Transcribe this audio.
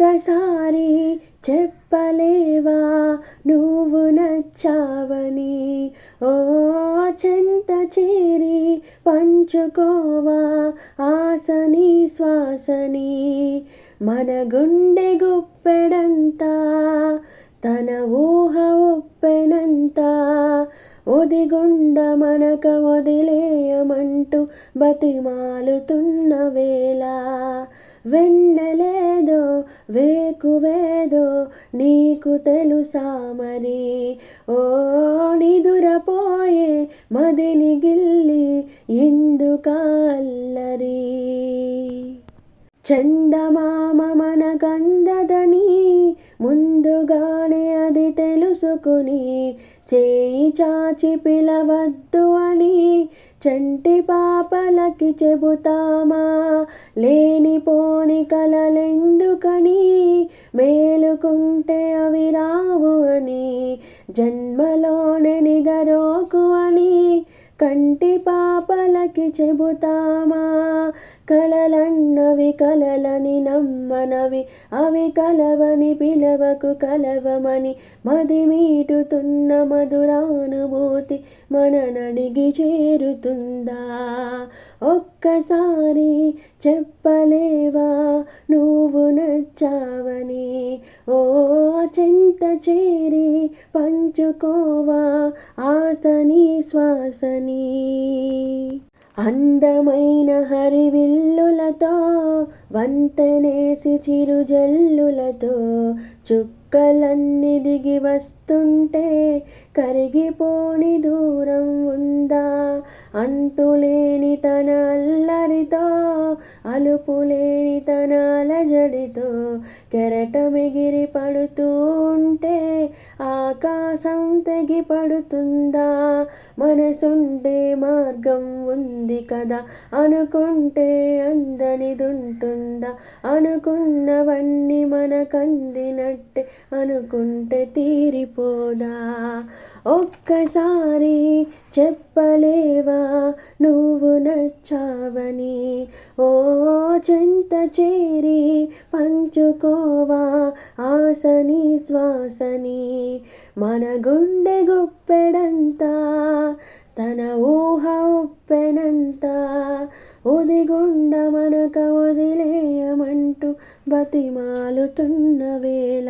ఒక్కసారి చెప్పలేవా? నువ్వు నచ్చావని. ఓ చెంత చేరి పంచుకోవా? ఆసని శ్వాసని. మన గుండె గుప్పెడంతా తన ఊహ ఉప్పెనంతా ఒదిగుండ మనక వదిలేయమంటూ బతిమాలుతున్న వేళ. వెన్నెలేదో వేకువేదో నీకు తెలుసా మరి? ఓ నిదురపోయే మదిని గిల్లి ఇందుకల్లరి చందమామ మన మనకందదని ముందుగానే అది తెలుసుకుని చేయి చాచి పిలవద్దు అని చంటి పాపలకి చెబుతామా? లేనిపోని కలలెందుకని? మేలుకుంటే అవి రావు అని జన్మలోనే నిగరోకు అని కంటి పాపలకి చెబుతామా? కలలన్నవి కలలని నమ్మనవి అవి కలవని పిలవకు కలవమని మదిమీటుతున్న మధురానుభూతి మననడిగి చేరుతుందా? ఒక్కసారి చెప్పలేవా నువ్వు నచ్చావని? ఓ చింత చేరి పంచుకోవా ఆసని శ్వాసని అందమైన హరివిల్లులతో వంతనేసి చిరుజల్లులతో చుక్కలన్నీ దిగి వస్తుంటే కరిగిపోని దూరం ఉందా? అంతులేని తన అల్లరితో అలుపులేని తన అలజడితో కెరటమిగిరి పడుతూ ఉంటే ఆకాశం తెగి పడుతుందా మనసుండే మార్గం ఉంది కదా? అనుకుంటే అందనిదుంటుందా? అనుకున్నవన్నీ మనకందినట్టే అనుకుంటే తీరిపోదా? ఒక్కసారి చెప్పలేవా? నువ్వు నచ్చావని? ఓ చెంత చేరి పంచుకోవా? శ్వాసని శ్వాసని మన గుండె గొప్పెడంత తన ఊహ ఒప్పెనంత. ఉదిగుండ మనక వదిలేయమంటూ బతిమాలుతున్న వేళ.